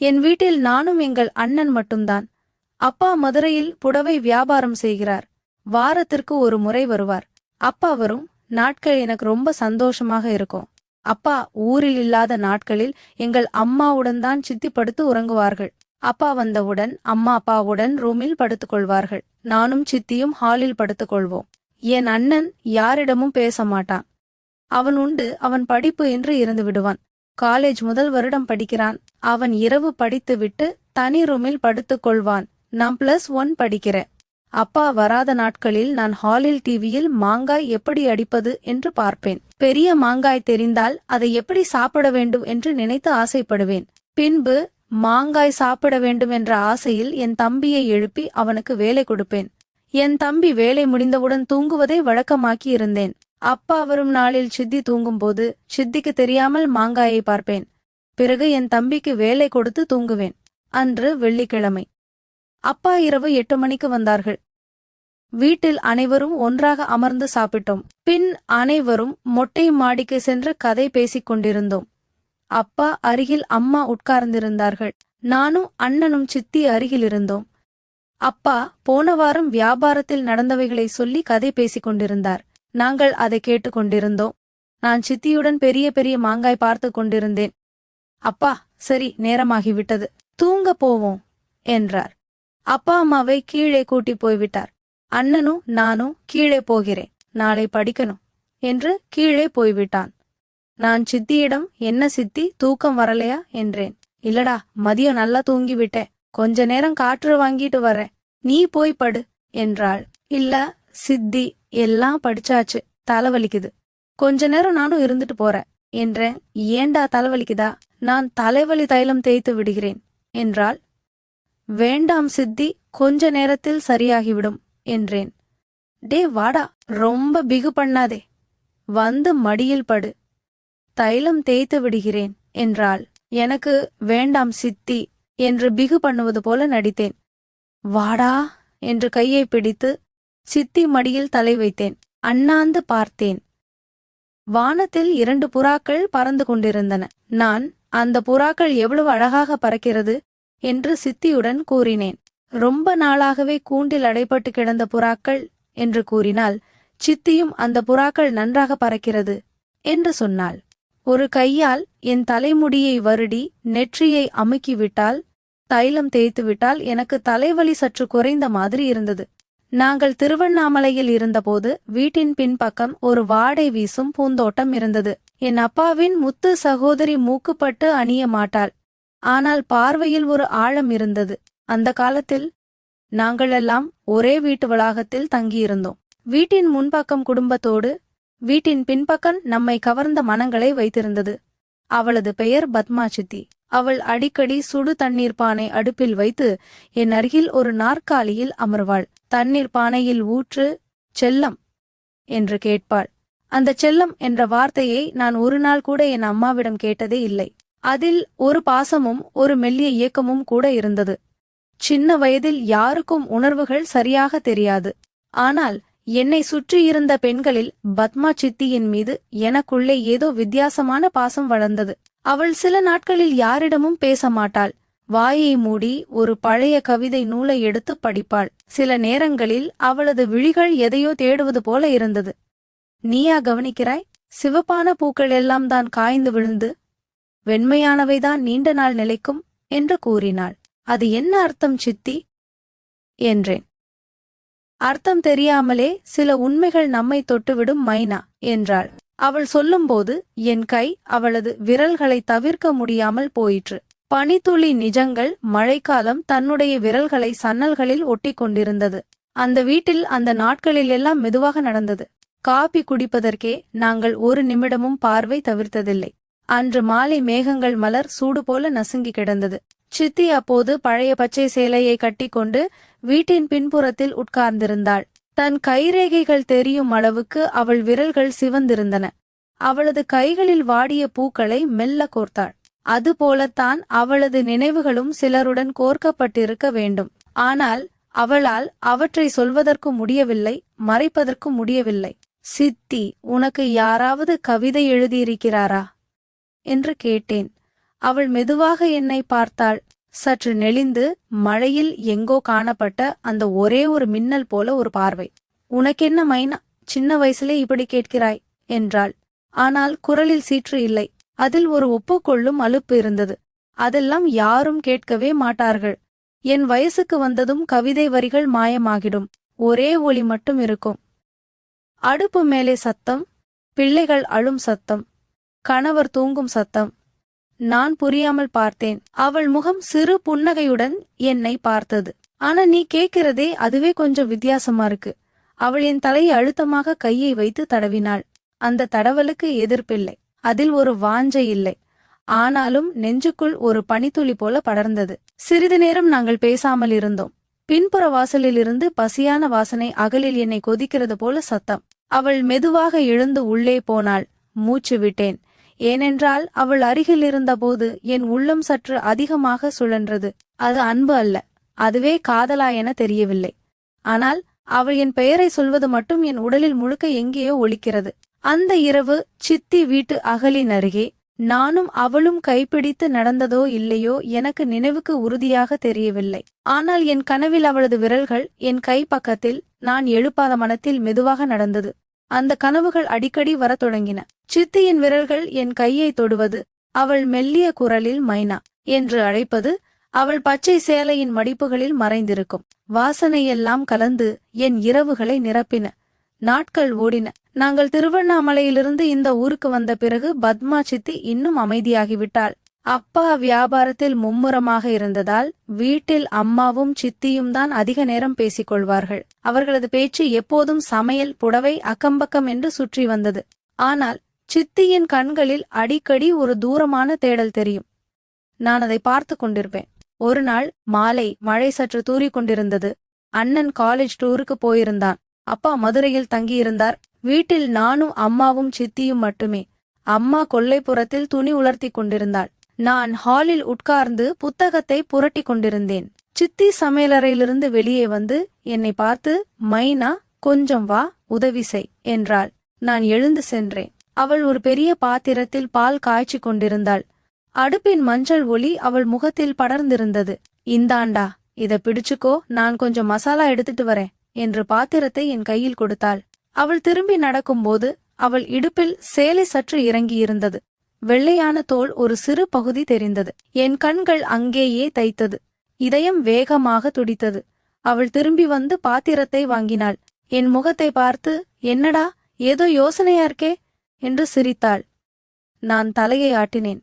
என் வீட்டில் நானும் எங்கள் அண்ணன் மட்டும்தான். அப்பா மதுரையில் புடவை வியாபாரம் செய்கிறார். வாரத்திற்கு ஒரு முறை வருவார். அப்பா வரும். நாட்கள் எனக்கு ரொம்ப சந்தோஷமாக இருக்கும். அப்பா ஊரில் இல்லாத நாட்களில் எங்கள் அம்மாவுடன் தான் சித்தி படுத்து உறங்குவார்கள். அப்பா வந்தவுடன் அம்மா அப்பாவுடன் ரூமில் படுத்துக் கொள்வார்கள் நானும் சித்தியும் ஹாலில் படுத்துக் கொள்வோம் என் அண்ணன் யாரிடமும் பேச மாட்டான். அவன் உண்டு. அவன் படிப்பு என்று இருந்து விடுவான். காலேஜ் முதல் வருடம் படிக்கிறான். அவன் இரவு படித்துவிட்டு தனி ரூமில் படுத்துக் கொள்வான். நான் பிளஸ் ஒன் படிக்கிறேன். அப்பா வராத நாட்களில் நான் ஹாலில் டிவியில் மாங்காய் எப்படி அடிப்பது என்று பார்ப்பேன். பெரிய மாங்காய் தெரிந்தால் அதை எப்படி சாப்பிட வேண்டும் என்று நினைத்து ஆசைப்படுவேன். பின்பு மாங்காய் சாப்பிட வேண்டும் என்ற ஆசையில் என் தம்பியை எழுப்பி அவனுக்கு வேலை கொடுப்பேன். என் தம்பி வேலை முடிந்தவுடன் தூங்குவதை வழக்கமாக்கி இருந்தேன் அப்பா வரும் நாளில் சித்தி தூங்கும்போது சித்திக்கு தெரியாமல் மாங்காயை பார்ப்பேன். பிறகு என் தம்பிக்கு வேலை கொடுத்து தூங்குவேன். அன்று வெள்ளிக்கிழமை. அப்பா இரவு எட்டு மணிக்கு வந்தார்கள். வீட்டில் அனைவரும் ஒன்றாக அமர்ந்து சாப்பிட்டோம். பின் அனைவரும் மொட்டை மாடிக்கு சென்று கதை பேசிக் கொண்டிருந்தோம். அப்பா அருகில் அம்மா உட்கார்ந்திருந்தார்கள். நானும் அண்ணனும் சித்தி அருகில் இருந்தோம். அப்பா போன வாரம் வியாபாரத்தில் நடந்தவைகளை சொல்லி கதை பேசிக் கொண்டிருந்தார். நாங்கள் அதை கேட்டுக்கொண்டிருந்தோம். நான் சித்தியுடன் பெரிய பெரிய மாங்காய் பார்த்து கொண்டிருந்தேன். அப்பா சரி நேரமாகிவிட்டது. தூங்க போவோம் என்றார். அப்பா அம்மாவை கீழே கூட்டி போய்விட்டார். அண்ணனும் நானும் கீழே போகிறேன். நாளை படிக்கணும் என்று கீழே போய்விட்டான். நான் சித்தியிடம் என்ன சித்தி தூக்கம் வரலையா என்றேன். இல்லடா மதியம் நல்லா தூங்கி விட்டேன் கொஞ்ச நேரம் காற்று வாங்கிட்டு வரேன். நீ போய் படு என்றாள். இல்ல சித்தி எல்லாம் படிச்சாச்சு தலைவலிக்குது. கொஞ்ச நேரம் நானும் இருந்துட்டு போறேன் என்றேன். ஏண்டா தலைவலிக்குதா? நான் தலைவலி தைலம் தேய்த்து விடுகிறேன் என்றாள். வேண்டாம் சித்தி கொஞ்ச நேரத்தில் சரியாகிவிடும் என்றேன். டே வாடா ரொம்ப பிகு பண்ணாதே. வந்து மடியில் படு. தைலம் தேய்த்து விடுகிறேன் என்றாள். எனக்கு வேண்டாம் சித்தி என்று பிகு பண்ணுவது போல நடித்தேன். வாடா என்று கையை பிடித்து சித்தி மடியில் தலை வைத்தேன். அண்ணாந்து பார்த்தேன். வானத்தில் இரண்டு புறாக்கள் பறந்து கொண்டிருந்தன. நான் அந்த புறாக்கள் எவ்வளவு அழகாக பறக்கிறது? என்று சித்தியுடன் கூறினேன். ரொம்ப நாளாகவே கூண்டில் அடைபட்டு கிடந்த புறாக்கள் என்று கூறினால் சித்தியும் அந்த புறாக்கள் நன்றாக பறக்கிறது என்று சொன்னாள். ஒரு கையால் என் தலைமுடியை வருடி நெற்றியை அமுக்கிவிட்டால் தைலம் தேய்த்துவிட்டால் எனக்கு தலைவலி சற்று குறைந்த மாதிரி இருந்தது. நாங்கள் திருவண்ணாமலையில் இருந்தபோது வீட்டின் பின்பக்கம் ஒரு வாடை வீசும் பூந்தோட்டம் இருந்தது. என் அப்பாவின் முத்து சகோதரி மூக்குப்பட்டு அணிய மாட்டாள். ஆனால் பார்வையில் ஒரு ஆழம் இருந்தது. அந்த காலத்தில் நாங்களெல்லாம் ஒரே வீட்டு வளாகத்தில் தங்கியிருந்தோம். வீட்டின் முன்பக்கம் குடும்பத்தோடு வீட்டின் பின்பக்கம் நம்மை கவர்ந்த மனங்களை வைத்திருந்தது. அவளது பெயர் பத்மா சித்தி அவள் அடிக்கடி சுடு தண்ணீர் பானை அடுப்பில் வைத்து என் அருகில் ஒரு நாற்காலியில் அமர்வாள். தண்ணீர் பானையில் ஊற்று செல்லம் என்று கேட்பாள். அந்த செல்லம் என்ற வார்த்தையை நான் ஒரு நாள் கூட என் அம்மாவிடம் கேட்டதே இல்லை. அதில் ஒரு பாசமும் ஒரு மெல்லிய இயக்கமும் கூட இருந்தது. சின்ன வயதில் யாருக்கும் உணர்வுகள் சரியாக தெரியாது. ஆனால் என்னை சுற்றியிருந்த பெண்களில் பத்மா சித்தியின் மீது எனக்குள்ளே ஏதோ வித்தியாசமான பாசம் வளர்ந்தது. அவள் சில நாட்களில் யாரிடமும் பேச மாட்டாள் வாயை மூடி ஒரு பழைய கவிதை நூலை எடுத்து படிப்பாள். சில நேரங்களில் அவளது விழிகள் எதையோ தேடுவது போல இருந்தது. நீயா கவனிக்கிறாய்? சிவப்பான பூக்கள் எல்லாம் தான் காய்ந்து விழுந்து வெண்மையானவைதான் நீண்ட நாள் நிலைக்கும் என்று கூறினாள். அது என்ன அர்த்தம் சித்தி? என்றேன். அர்த்தம் தெரியாமலே சில உண்மைகள் நம்மை தொட்டுவிடும் மைனா என்றாள். அவள் சொல்லும்போது என் கை அவளது விரல்களை தவிர்க்க முடியாமல் போயிற்று. பனித்துளி நிஜங்கள் மழைக்காலம் தன்னுடைய விரல்களை சன்னல்களில் ஒட்டி கொண்டிருந்தது அந்த வீட்டில் அந்த நாட்களிலெல்லாம் மெதுவாக நடந்தது. காபி குடிப்பதற்கே நாங்கள் ஒரு நிமிடமும் பார்வை தவிர்த்ததில்லை. அன்று மாலை மேகங்கள் மலர் சூடு போல நசுங்கி கிடந்தது. சித்தி அப்போது பழைய பச்சை சேலையை கட்டிக்கொண்டு வீட்டின் பின்புறத்தில் உட்கார்ந்திருந்தாள். தன் கைரேகைகள் தெரியும் அளவுக்கு அவள் விரல்கள் சிவந்திருந்தன. அவளது கைகளில் வாடிய பூக்களை மெல்ல கோர்த்தாள். அதுபோலத்தான் அவளது நினைவுகளும் சிலருடன் கோர்க்கப்பட்டிருக்க வேண்டும். ஆனால் அவளால் அவற்றை சொல்வதற்கும் முடியவில்லை மறைப்பதற்கும் முடியவில்லை. சித்தி உனக்கு யாராவது கவிதை எழுதியிருக்கிறாரா? என்று கேட்டேன். அவள் மெதுவாக என்னை பார்த்தாள். சற்று நெளிந்து மழையில் எங்கோ காணப்பட்ட அந்த ஒரே ஒரு மின்னல் போல ஒரு பார்வை. உனக்கென்ன மைனா? சின்ன வயசுலே இப்படி கேட்கிறாய்? என்றாள். ஆனால் குரலில் சீற்று இல்லை. அதில் ஒரு ஒப்புக்கொள்ளும் அலுப்பு இருந்தது. அதெல்லாம் யாரும் கேட்கவே மாட்டார்கள். என் வயசுக்கு வந்ததும் கவிதை வரிகள் மாயமாகிடும். ஒரே ஒளி மட்டும் இருக்கும். அடுப்பு மேலே சத்தம். பிள்ளைகள் அழும் சத்தம். கணவர் தூங்கும் சத்தம். நான் புரியாமல் பார்த்தேன். அவள் முகம் சிறு புன்னகையுடன் என்னை பார்த்தது. ஆனா நீ கேட்கிறதே அதுவே கொஞ்சம் வித்தியாசமா இருக்கு. அவள் என் தலையை அழுத்தமாக கையை வைத்து தடவினாள். அந்த தடவலுக்கு எதிர்ப்பில்லை. அதில் ஒரு வாஞ்சை இல்லை. ஆனாலும் நெஞ்சுக்குள் ஒரு பனித்துளி போல படர்ந்தது. சிறிது நேரம் நாங்கள் பேசாமல் இருந்தோம். பின்புற வாசலிலிருந்து பசியான வாசனை அகலில் என்னை கொதிக்கிறது போல சத்தம். அவள் மெதுவாக எழுந்து உள்ளே போனாள். மூச்சு விட்டேன். ஏனென்றால் அவள் அருகில் இருந்தபோது என் உள்ளம் சற்று அதிகமாக சுழன்றது. அது அன்பு அல்ல. அதுவே காதலா என தெரியவில்லை. ஆனால் அவள் என் பெயரை சொல்வது மட்டும் என் உடலில் முழுக்க எங்கேயோ ஒலிக்கிறது. அந்த இரவு சித்தி வீட்டு அகலின் அருகே நானும் அவளும் கைப்பிடித்து நடந்ததோ இல்லையோ எனக்கு நினைவுக்கு உறுதியாக தெரியவில்லை. ஆனால் என் கனவில் அவளது விரல்கள் என் கை பக்கத்தில் நான் எழுப்பாத மனத்தில் மெதுவாக நடந்தது. அந்த கனவுகள் அடிக்கடி வரத் தொடங்கின. சித்தியின் விரல்கள் என் கையை தொடுவது அவள் மெல்லிய குரலில் மைனா என்று அழைப்பது அவள் பச்சை சேலையின் மடிப்புகளில் மறைந்திருக்கும். வாசனையெல்லாம் கலந்து என் இரவுகளை நிரப்பின. நாட்கள் ஓடின. நாங்கள் திருவண்ணாமலையிலிருந்து இந்த ஊருக்கு வந்த பிறகு பத்மா சித்தி இன்னும் அமைதியாகிவிட்டாள். அப்பா வியாபாரத்தில் மும்முரமாக இருந்ததால் வீட்டில் அம்மாவும் சித்தியும் தான் அதிக நேரம் பேசிக் கொள்வார்கள் அவர்களது பேச்சு எப்போதும் சமையல் புடவை அக்கம்பக்கம் என்று சுற்றி வந்தது. ஆனால் சித்தியின் கண்களில் அடிக்கடி ஒரு தூரமான தேடல் தெரியும். நான் அதை பார்த்து கொண்டிருப்பேன். ஒரு நாள் மாலை மழை சற்று தூறிக்கொண்டிருந்தது அண்ணன் காலேஜ் டூருக்கு போயிருந்தான். அப்பா மதுரையில் தங்கியிருந்தார். வீட்டில் நானும் அம்மாவும் சித்தியும் மட்டுமே. அம்மா கொல்லைப்புறத்தில் துணி உலர்த்தி கொண்டிருந்தாள். நான் ஹாலில் உட்கார்ந்து புத்தகத்தை புரட்டி கொண்டிருந்தேன். சித்தி சமையலறையிலிருந்து வெளியே வந்து என்னை பார்த்து மைனா கொஞ்சம் வா உதவி செய் என்றாள். நான் எழுந்து சென்றேன். அவள் ஒரு பெரிய பாத்திரத்தில் பால் காய்ச்சி கொண்டிருந்தாள். அடுப்பின் மஞ்சள் ஒளி அவள் முகத்தில் படர்ந்திருந்தது. இந்தாண்டா இத பிடிச்சுக்கோ நான் கொஞ்சம் மசாலா எடுத்துட்டு வரேன் என்று பாத்திரத்தை என் கையில் கொடுத்தாள். அவள் திரும்பி நடக்கும்போது அவள் இடுப்பில் சேலை சற்று இறங்கியிருந்தது. வெள்ளையான தோல் ஒரு சிறு பகுதி தெரிந்தது. என் கண்கள் அங்கேயே தைத்தது. இதயம் வேகமாக துடித்தது. அவள் திரும்பி வந்து பாத்திரத்தை வாங்கினாள். என் முகத்தை பார்த்து என்னடா ஏதோ யோசனையா இருக்கே? என்று சிரித்தாள். நான் தலையை ஆட்டினேன்.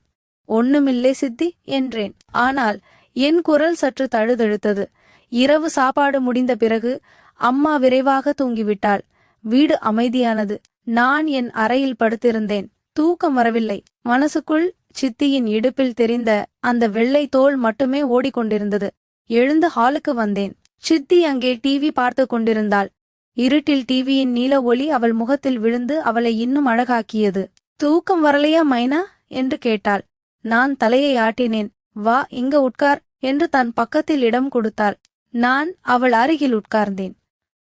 ஒண்ணுமில்லே சித்தி என்றேன். ஆனால் என் குரல் சற்று தழுதழுத்தது. இரவு சாப்பாடு முடிந்த பிறகு அம்மா விரைவாக தூங்கிவிட்டாள். வீடு அமைதியானது. நான் என் அறையில் படுத்திருந்தேன். தூக்கம் வரவில்லை. மனசுக்குள் சித்தியின் இடுப்பில் தெரிந்த அந்த வெள்ளை தோல் மட்டுமே ஓடிக்கொண்டிருந்தது. எழுந்து ஹாலுக்கு வந்தேன். சித்தி அங்கே டிவி பார்த்து கொண்டிருந்தாள். இருட்டில் டிவியின் நீல ஒளி அவள் முகத்தில் விழுந்து அவளை இன்னும் அழகாக்கியது. தூக்கம் வரலையா மைனா? என்று கேட்டாள். நான் தலையை ஆட்டினேன். வா இங்க உட்கார் என்று தன் பக்கத்தில் இடம் கொடுத்தாள். நான் அவள் அருகில் உட்கார்ந்தேன்.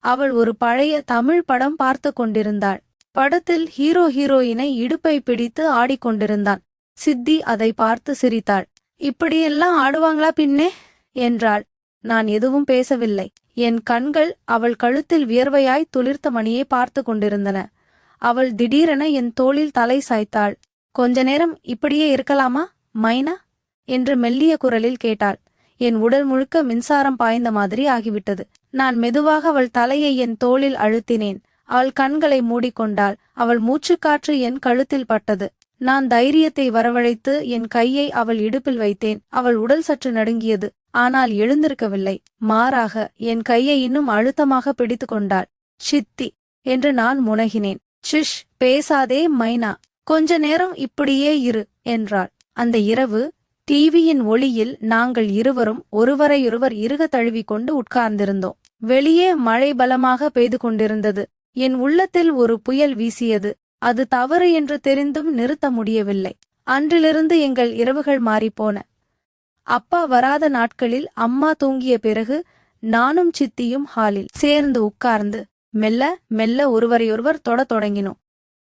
அவள் ஒரு பழைய தமிழ் படம் பார்த்து கொண்டிருந்தாள். படத்தில் ஹீரோ ஹீரோயினை இடுப்பை பிடித்து ஆடிக்கொண்டிருந்தான். சித்தி அதை பார்த்து சிரித்தாள். இப்படியெல்லாம் ஆடுவாங்களா பின்னே? என்றாள். நான் எதுவும் பேசவில்லை. என் கண்கள் அவள் கழுத்தில் வியர்வையாய் துளிர்த்த மணியை பார்த்து கொண்டிருந்தன. அவள் திடீரென என் தோளில் தலை சாய்த்தாள். கொஞ்ச நேரம் இப்படியே இருக்கலாமா மைனா? என்று மெல்லிய குரலில் கேட்டாள். என் உடல் முழுக்க மின்சாரம் பாய்ந்த மாதிரி ஆகிவிட்டது. நான் மெதுவாக அவள் தலையை என் தோளில் அழுத்தினேன். அவள் கண்களை மூடிக்கொண்டாள். அவள் மூச்சுக்காற்று என் கழுத்தில் பட்டது. நான் தைரியத்தை வரவழைத்து என் கையை அவள் இடுப்பில் வைத்தேன். அவள் உடல் சற்று நடுங்கியது. ஆனால் எழுந்திருக்கவில்லை. மாறாக என் கையை இன்னும் அழுத்தமாக பிடித்து கொண்டாள். சித்தி என்று நான் முனகினேன். சிஷ் பேசாதே மைனா. கொஞ்ச நேரம் இப்படியே இரு என்றாள். அந்த இரவு டிவியின் ஒளியில் நாங்கள் இருவரும் ஒருவரையொருவர் இருக தழுவிக்கொண்டு உட்கார்ந்திருந்தோம். வெளியே மழை பலமாக பெய்து கொண்டிருந்தது. என் உள்ளத்தில் ஒரு புயல் வீசியது. அது தவறு என்று தெரிந்தும் நிறுத்த முடியவில்லை. அன்றிலிருந்து எங்கள் இரவுகள் மாறிப்போன. அப்பா வராத நாட்களில் அம்மா தூங்கிய பிறகு நானும் சித்தியும் ஹாலில் சேர்ந்து உட்கார்ந்து மெல்ல மெல்ல ஒருவரையொருவர் தொட தொடங்கினோம்.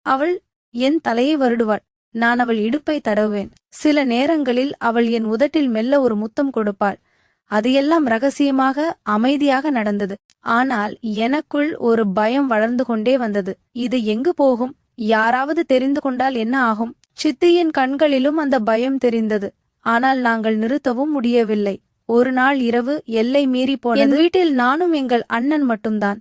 அவள் என் தலையை வருடுவாள். நான் அவள் இடுப்பை தடவுவேன். சில நேரங்களில் அவள் என் உதட்டில் மெல்ல ஒரு முத்தம் கொடுப்பாள். அதையெல்லாம் ரகசியமாக அமைதியாக நடந்தது. ஆனால் எனக்குள் ஒரு பயம் வளர்ந்து கொண்டே வந்தது. இது எங்கு போகும்? யாராவது தெரிந்து கொண்டால் என்ன ஆகும்? சித்தியின் கண்களிலும் அந்த பயம் தெரிந்தது. ஆனால் நாங்கள் நிறுத்தவும் முடியவில்லை. ஒரு நாள் இரவு எல்லை மீறி போனது. வீட்டில் நானும் எங்கள் அண்ணன் மட்டும்தான்.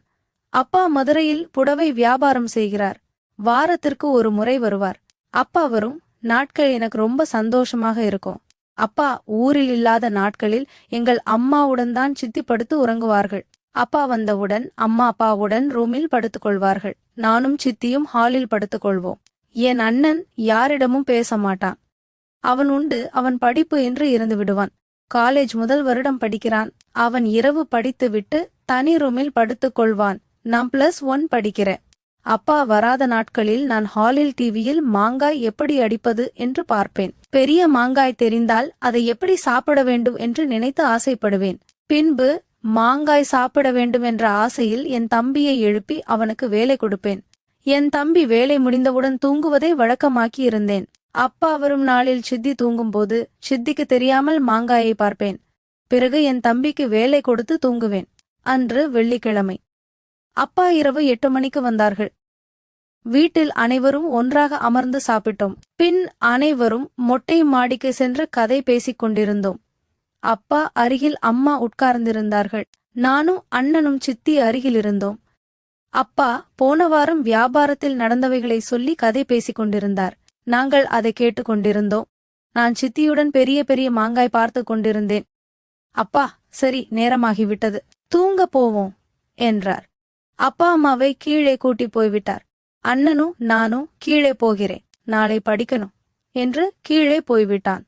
அப்பா மதுரையில் புடவை வியாபாரம் செய்கிறார். வாரத்திற்கு ஒரு முறை வருவார். அப்பா வரும். நாட்கள் எனக்கு ரொம்ப சந்தோஷமாக இருக்கும். அப்பா ஊரில் இல்லாத நாட்களில் எங்கள் அம்மாவுடன் தான் சித்தி படுத்து உறங்குவார்கள். அப்பா வந்தவுடன் அம்மா அப்பாவுடன் ரூமில் படுத்துக் கொள்வார்கள் நானும் சித்தியும் ஹாலில் படுத்துக் கொள்வோம் என் அண்ணன் யாரிடமும் பேச மாட்டான். அவன் உண்டு அவன் படிப்பு என்று இருந்து விடுவான். காலேஜ் முதல் வருடம் படிக்கிறான். அவன் இரவு படித்துவிட்டு தனி ரூமில் படுத்துக் கொள்வான் நான் பிளஸ் ஒன் படிக்கிறேன். அப்பா வராத நாட்களில் நான் ஹாலில் டிவியில் மாங்காய் எப்படி அடிப்பது என்று பார்ப்பேன். பெரிய மாங்காய் தெரிந்தால் அதை எப்படி சாப்பிட வேண்டும் என்று நினைத்து ஆசைப்படுவேன். பின்பு மாங்காய் சாப்பிட வேண்டும் என்ற ஆசையில் என் தம்பியை எழுப்பி அவனுக்கு வேலை கொடுப்பேன். என் தம்பி வேலை முடிந்தவுடன் தூங்குவதை வழக்கமாக்கி இருந்தேன். அப்பா வரும் நாளில் சித்தி தூங்கும்போது சித்திக்கு தெரியாமல் மாங்காயை பார்ப்பேன். பிறகு என் தம்பிக்கு வேலை கொடுத்து தூங்குவேன். அன்று வெள்ளிக்கிழமை. அப்பா இரவு எட்டு மணிக்கு வந்தார்கள். வீட்டில் அனைவரும் ஒன்றாக அமர்ந்து சாப்பிட்டோம். பின் அனைவரும் மொட்டை மாடிக்கு சென்று கதை பேசிக் கொண்டிருந்தோம். அப்பா அருகில் அம்மா உட்கார்ந்திருந்தார்கள். நானும் அண்ணனும் சித்தி அருகில் இருந்தோம். அப்பா போன வாரம் வியாபாரத்தில் நடந்தவைகளை சொல்லி கதை பேசிக் கொண்டிருந்தார். நாங்கள் அதை கேட்டுக்கொண்டிருந்தோம் நான் சித்தியுடன் பெரிய பெரிய மாங்காய் பார்த்து கொண்டிருந்தேன். அப்பா சரி நேரமாகிவிட்டது. தூங்க போவோம் என்றார். அப்பா அம்மாவை கீழே கூட்டி போய்விட்டார். அண்ணனும் நானும் கீழே போகிறேன். நாளை படிக்கணும் என்று கீழே போய்விட்டான்.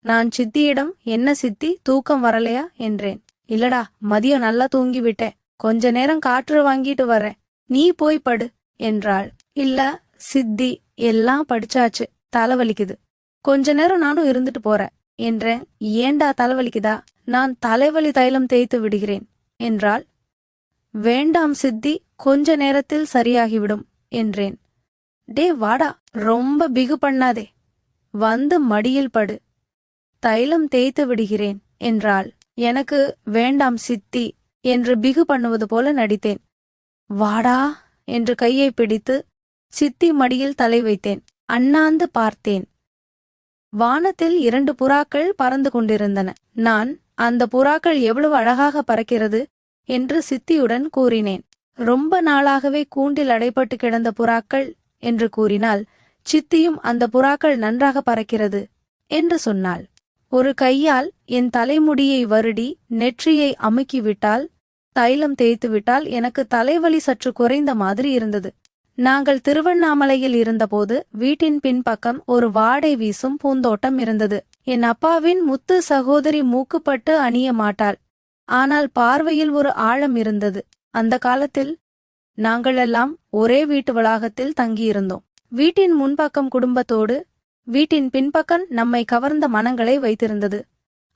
நான் சித்தியிடம் என்ன சித்தி தூக்கம் வரலையா என்றேன். இல்லடா மதியம் நல்லா தூங்கி விட்டேன் கொஞ்ச நேரம் காற்று வாங்கிட்டு வரேன். நீ போய் படு என்றாள். இல்ல சித்தி எல்லாம் படிச்சாச்சு. தலைவலிக்குது. கொஞ்ச நேரம் நானும் இருந்துட்டு போறேன் என்றேன். ஏண்டா தலைவலிக்குதா? நான் தலைவலி தைலம் தேய்த்து விடுகிறேன் என்றாள். வேண்டாம் சித்தி கொஞ்ச நேரத்தில் சரியாகிவிடும் என்றேன். டே வாடா ரொம்ப பிகு பண்ணாதே. வந்து மடியில் படு. தைலம் தேய்த்து விடுகிறேன் என்றாள். எனக்கு வேண்டாம் சித்தி என்று பிகு பண்ணுவது போல நடித்தேன். வாடா என்று கையை பிடித்து சித்தி மடியில் தலை வைத்தேன். அண்ணாந்து பார்த்தேன். வானத்தில் இரண்டு புறாக்கள் பறந்து கொண்டிருந்தன. நான் அந்த புறாக்கள் எவ்வளவு அழகாக பறக்கிறது? என்று சித்தியுடன் கூறினேன். ரொம்ப நாளாகவே கூண்டில் அடைபட்டு கிடந்த புறாக்கள் என்று கூறினால் சித்தியும் அந்த புறாக்கள் நன்றாக பறக்கிறது என்று சொன்னாள். ஒரு கையால் என் தலைமுடியை வருடி நெற்றியை அமுக்கிவிட்டால் தைலம் தேய்த்துவிட்டால் எனக்கு தலைவலி சற்று குறைந்த மாதிரி இருந்தது. நாங்கள் திருவண்ணாமலையில் இருந்தபோது வீட்டின் பின்பக்கம் ஒரு வாடை வீசும் பூந்தோட்டம் இருந்தது. என் அப்பாவின் முத்து சகோதரி மூக்குப்பட்டு அணிய மாட்டாள். ஆனால் பார்வையில் ஒரு ஆழம் இருந்தது. அந்த காலத்தில் நாங்களெல்லாம் ஒரே வீட்டு வளாகத்தில் தங்கியிருந்தோம். வீட்டின் முன்பக்கம் குடும்பத்தோடு வீட்டின் பின்பக்கம் நம்மை கவர்ந்த மனங்களை வைத்திருந்தது.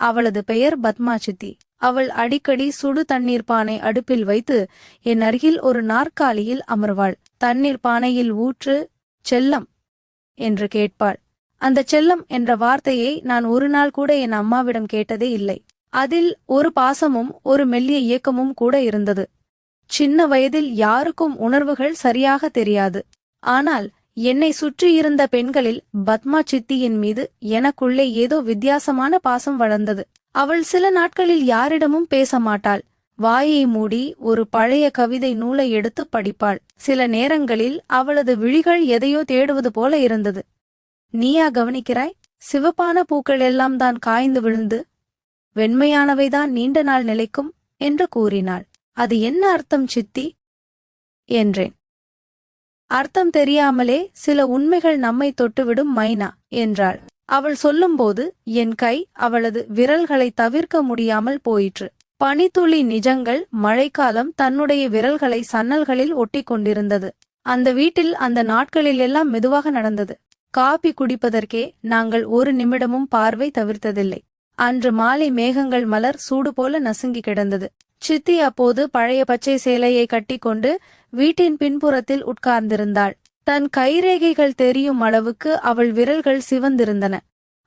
அவளது பெயர் பத்மா சித்தி அவள் அடிக்கடி சுடு தண்ணீர் பானை அடுப்பில் வைத்து என் அருகில் ஒரு நாற்காலியில் அமர்வாள். தண்ணீர் பானையில் ஊற்று செல்லம் என்று கேட்பாள். அந்த செல்லம் என்ற வார்த்தையை நான் ஒரு நாள் கூட என் அம்மாவிடம் கேட்டதே இல்லை. அதில் ஒரு பாசமும் ஒரு மெல்லிய இயக்கமும் கூட இருந்தது. சின்ன வயதில் யாருக்கும் உணர்வுகள் சரியாக தெரியாது. ஆனால் என்னை சுற்றியிருந்த பெண்களில் பத்மா சித்தியின் மீது எனக்குள்ளே ஏதோ வித்தியாசமான பாசம் வளர்ந்தது. அவள் சில நாட்களில் யாரிடமும் பேச மாட்டாள். வாயை மூடி ஒரு பழைய கவிதை நூலை எடுத்து படிப்பாள். சில நேரங்களில் அவளது விழிகள் எதையோ தேடுவது போல இருந்தது. நீயா கவனிக்கிறாய்? சிவப்பான பூக்கள் எல்லாம் தான் காய்ந்து விழுந்து வெண்மையானவைதான் நீண்ட நாள் நிலைக்கும் என்று கூறினாள். அது என்ன அர்த்தம் சித்தி? என்றேன். அர்த்தம் தெரியாமலே சில உண்மைகள் நம்மை தொட்டுவிடும் மைனா என்றாள். அவள் சொல்லும்போது என் கை அவளது விரல்களை தவிர்க்க முடியாமல் போயிற்று. பனித்துளி நிஜங்கள் மழைக்காலம் தன்னுடைய விரல்களை சன்னல்களில் ஒட்டிக் கொண்டிருந்தது. அந்த வீட்டில் அந்த நாட்களில் எல்லாம் மெதுவாக நடந்தது. காபி குடிப்பதற்கே நாங்கள் ஒரு நிமிடமும் பார்வை தவிர்த்ததில்லை. அன்று மாலை மேகங்கள் மலர் சூடு போல நசுங்கி கிடந்தது. சித்தி அப்போது பழைய பச்சை சேலையை கட்டிக்கொண்டு வீட்டின் பின்புறத்தில் உட்கார்ந்திருந்தாள். தன் கைரேகைகள் தெரியும் அளவுக்கு அவள் விரல்கள் சிவந்திருந்தன.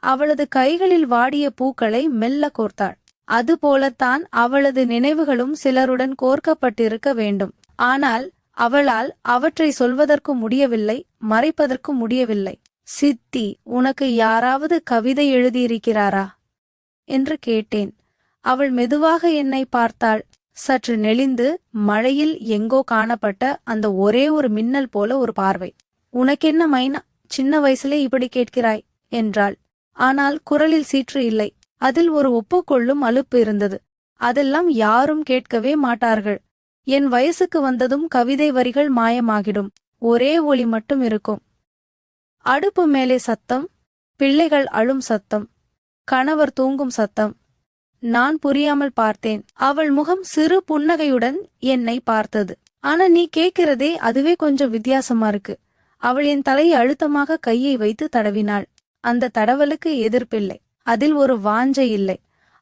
அவளது கைகளில் வாடிய பூக்களை மெல்ல கோர்த்தாள். அதுபோலத்தான் அவளது நினைவுகளும் சிலருடன் கோர்க்கப்பட்டிருக்க வேண்டும். ஆனால் அவளால் அவற்றை சொல்வதற்கும் முடியவில்லை மறைப்பதற்கும் முடியவில்லை. சித்தி உனக்கு யாராவது கவிதை எழுதியிருக்கிறாரா? என்று கேட்டேன். அவள் மெதுவாக என்னை பார்த்தாள். சற்று நெளிந்து மழையில் எங்கோ காணப்பட்ட அந்த ஒரே ஒரு மின்னல் போல ஒரு பார்வை. உனக்கென்ன மைனா? சின்ன வயசுலே இப்படி கேட்கிறாய் என்றாள். ஆனால் குரலில் சீற்று இல்லை. அதில் ஒரு ஒப்புக்கொள்ளும் அலுப்பு இருந்தது. அதெல்லாம் யாரும் கேட்கவே மாட்டார்கள். என் வயசுக்கு வந்ததும் கவிதை வரிகள் மாயமாகிடும். ஒரே ஒளி மட்டும் இருக்கும். அடுப்பு மேலே சத்தம் பிள்ளைகள் அழும் சத்தம். கணவர் தூங்கும் சத்தம். நான் புரியாமல் பார்த்தேன். அவள் முகம் சிறு புன்னகையுடன் என்னை பார்த்தது. ஆனா நீ கேட்கிறதே அதுவே கொஞ்சம் வித்தியாசமா இருக்கு. அவள் என் தலையை அழுத்தமாக கையை வைத்து தடவினாள். அந்த தடவலுக்கு எதிர்ப்பில்லை. அதில் ஒரு வாஞ்சை இல்லை.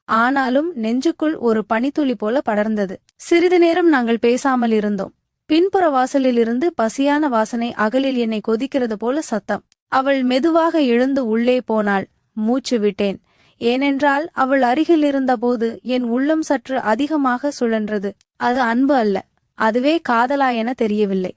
ஆனாலும் நெஞ்சுக்குள் ஒரு பனித்துளி போல படர்ந்தது. சிறிது நேரம் நாங்கள் பேசாமல் இருந்தோம். பின்புற வாசலிலிருந்து பசியான வாசனை அகலில் என்னை கொதிக்கிறது போல சத்தம். அவள் மெதுவாக எழுந்து உள்ளே போனாள். மூச்சு விட்டேன். ஏனென்றால் அவள் அருகில் இருந்தபோது என் உள்ளம் சற்று அதிகமாக சுழன்றது. அது அன்பு அல்ல. அதுவே காதலா என தெரியவில்லை.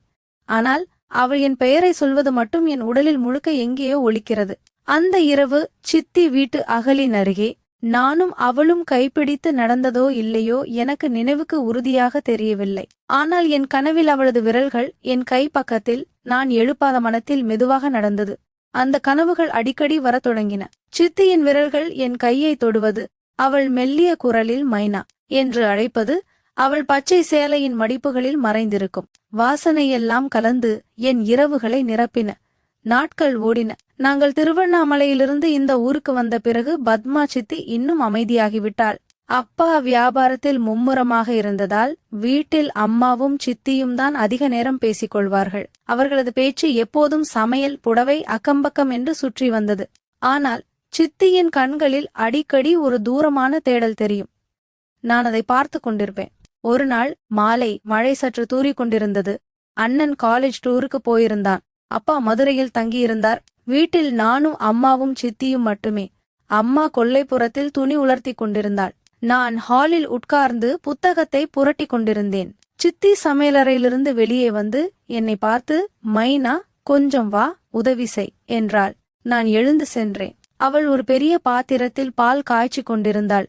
ஆனால் அவள் என் பெயரை சொல்வது மட்டும் என் உடலில் முழுக்க எங்கேயோ ஒலிக்கிறது. அந்த இரவு சித்தி வீட்டு அகலின் அருகே நானும் அவளும் கைப்பிடித்து நடந்ததோ இல்லையோ எனக்கு நினைவுக்கு உறுதியாக தெரியவில்லை. ஆனால் என் கனவில் அவளது விரல்கள் என் கை பக்கத்தில் நான் எழுப்பாத மனத்தில் மெதுவாக நடந்தது. அந்த கனவுகள் அடிக்கடி வரத் தொடங்கின. சித்தியின் விரல்கள் என் கையை தொடுவது அவள் மெல்லிய குரலில் மைனா என்று அழைப்பது அவள் பச்சை சேலையின் மடிப்புகளில் மறைந்திருக்கும். வாசனையெல்லாம் கலந்து என் இரவுகளை நிரப்பின. நாட்கள் ஓடின. நாங்கள் திருவண்ணாமலையிலிருந்து இந்த ஊருக்கு வந்த பிறகு பத்மா சித்தி இன்னும் அமைதியாகிவிட்டாள். அப்பா வியாபாரத்தில் மும்முரமாக இருந்ததால் வீட்டில் அம்மாவும் சித்தியும் தான் அதிக நேரம் பேசிக் கொள்வார்கள் அவர்களது பேச்சு எப்போதும் சமையல் புடவை அக்கம்பக்கம் என்று சுற்றி வந்தது. ஆனால் சித்தியின் கண்களில் அடிக்கடி ஒரு தூரமான தேடல் தெரியும். நான் அதை பார்த்து கொண்டிருப்பேன். ஒரு நாள் மாலை மழை சற்று தூறிக்கொண்டிருந்தது அண்ணன் காலேஜ் டூருக்கு போயிருந்தான். அப்பா மதுரையில் தங்கியிருந்தார். வீட்டில் நானும் அம்மாவும் சித்தியும் மட்டுமே. அம்மா கொல்லைப்புறத்தில் துணி உலர்த்தி கொண்டிருந்தாள். நான் ஹாலில் உட்கார்ந்து புத்தகத்தை புரட்டி கொண்டிருந்தேன். சித்தி சமையலறையிலிருந்து வெளியே வந்து என்னை பார்த்து மைனா கொஞ்சம் வா உதவி செய் என்றாள். நான் எழுந்து சென்றேன். அவள் ஒரு பெரிய பாத்திரத்தில் பால் காய்ச்சி கொண்டிருந்தாள்.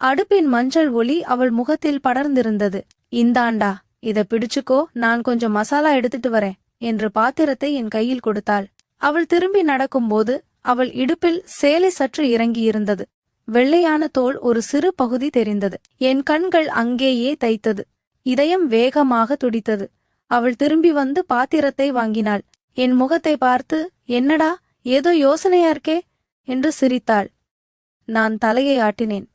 அடுப்பின் மஞ்சள் ஒளி அவள் முகத்தில் படர்ந்திருந்தது. இந்தாண்டா இத பிடிச்சுக்கோ நான் கொஞ்சம் மசாலா எடுத்துட்டு வரேன் என்று பாத்திரத்தை என் கையில் கொடுத்தாள். அவள் திரும்பி நடக்கும்போது அவள் இடுப்பில் சேலை சற்று இறங்கியிருந்தது. வெள்ளையான தோல் ஒரு சிறு பகுதி தெரிந்தது. என் கண்கள் அங்கேயே தைத்தது. இதயம் வேகமாக துடித்தது. அவள் திரும்பி வந்து பாத்திரத்தை வாங்கினாள். என் முகத்தை பார்த்து என்னடா ஏதோ யோசனையா இருக்கே? என்று சிரித்தாள். நான் தலையை ஆட்டினேன்.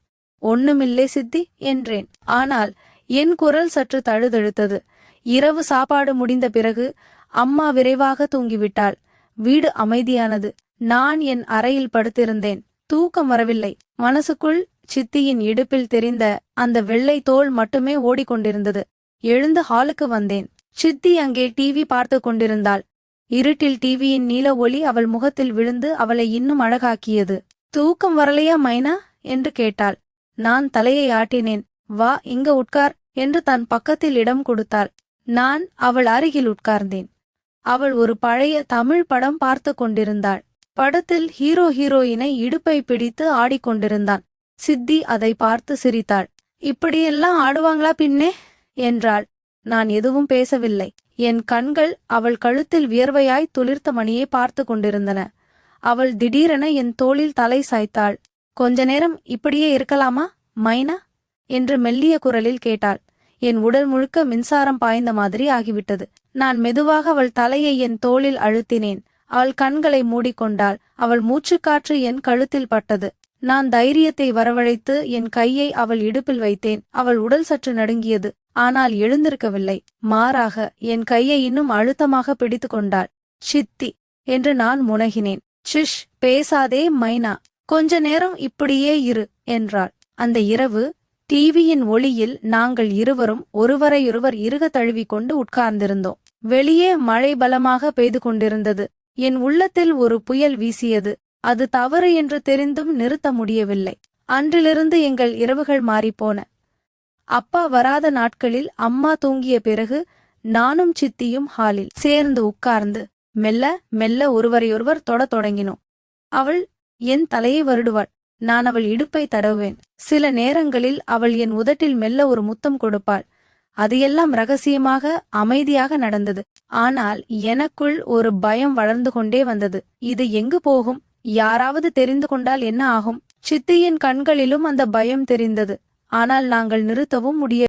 ஒண்ணுமில்லே சித்தி என்றேன். ஆனால் என் குரல் சற்று தழுதழுத்தது. இரவு சாப்பாடு முடிந்த பிறகு அம்மா விரைவாக தூங்கிவிட்டாள். வீடு அமைதியானது. நான் என் அறையில் படுத்திருந்தேன். தூக்கம் வரவில்லை. மனசுக்குள் சித்தியின் இடுப்பில் தெரிந்த அந்த வெள்ளை தோல் மட்டுமே ஓடிக்கொண்டிருந்தது. எழுந்து ஹாலுக்கு வந்தேன். சித்தி அங்கே டிவி பார்த்து கொண்டிருந்தாள். இருட்டில் டிவியின் நீல ஒளி அவள் முகத்தில் விழுந்து அவளை இன்னும் அழகாக்கியது. தூக்கம் வரலையா மைனா? என்று கேட்டாள். நான் தலையை ஆட்டினேன். வா இங்க உட்கார் என்று தன் பக்கத்தில் இடம் கொடுத்தாள். நான் அவள் அருகில் உட்கார்ந்தேன். அவள் ஒரு பழைய தமிழ் படம் பார்த்து கொண்டிருந்தாள். படத்தில் ஹீரோ ஹீரோயினை இடுப்பை பிடித்து ஆடிக்கொண்டிருந்தான். சித்தி அதை பார்த்து சிரித்தாள். இப்படியெல்லாம் ஆடுவாங்களா பின்னே? என்றாள். நான் எதுவும் பேசவில்லை. என் கண்கள் அவள் கழுத்தில் வியர்வையாய் துளிர்த்த மணியை பார்த்து கொண்டிருந்தன. அவள் திடீரென என் தோளில் தலை சாய்த்தாள். கொஞ்ச நேரம் இப்படியே இருக்கலாமா மைனா? என்று மெல்லிய குரலில் கேட்டாள். என் உடல் முழுக்க மின்சாரம் பாய்ந்த மாதிரி ஆகிவிட்டது. நான் மெதுவாக அவள் தலையை என் தோளில் அழுத்தினேன். அவள் கண்களை மூடிக்கொண்டாள். அவள் மூச்சுக்காற்று என் கழுத்தில் பட்டது. நான் தைரியத்தை வரவழைத்து என் கையை அவள் இடுப்பில் வைத்தேன். அவள் உடல் சற்று நடுங்கியது. ஆனால் எழுந்திருக்கவில்லை. மாறாக என் கையை இன்னும் அழுத்தமாக பிடித்து கொண்டாள். சித்தி என்று நான் முனகினேன். சிஷ் பேசாதே மைனா. கொஞ்ச நேரம் இப்படியே இரு என்றாள். அந்த இரவு டிவியின் ஒளியில் நாங்கள் இருவரும் ஒருவரையொருவர் இருக தழுவிக்கொண்டு உட்கார்ந்திருந்தோம். வெளியே மழை பலமாக பெய்து கொண்டிருந்தது. என் உள்ளத்தில் ஒரு புயல் வீசியது. அது தவறு என்று தெரிந்தும் நிறுத்த முடியவில்லை. அன்றிலிருந்து எங்கள் இரவுகள் மாறிப்போன. அப்பா வராத நாட்களில் அம்மா தூங்கிய பிறகு நானும் சித்தியும் ஹாலில் சேர்ந்து உட்கார்ந்து மெல்ல மெல்ல ஒருவரையொருவர் தொட தொடங்கினோம். அவள் என் தலையை வருடுவாள். நான் அவள் இடுப்பை தடவுவேன். சில நேரங்களில் அவள் என் உதட்டில் மெல்ல ஒரு முத்தம் கொடுப்பாள். அது எல்லாம் ரகசியமாக அமைதியாக நடந்தது. ஆனால் எனக்குள் ஒரு பயம் வளர்ந்து கொண்டே வந்தது. இது எங்கு போகும்? யாராவது தெரிந்து கொண்டால் என்ன ஆகும்? சித்தியின் கண்களிலும் அந்த பயம் தெரிந்தது. ஆனால் நாங்கள் நிறுத்தவும் முடிய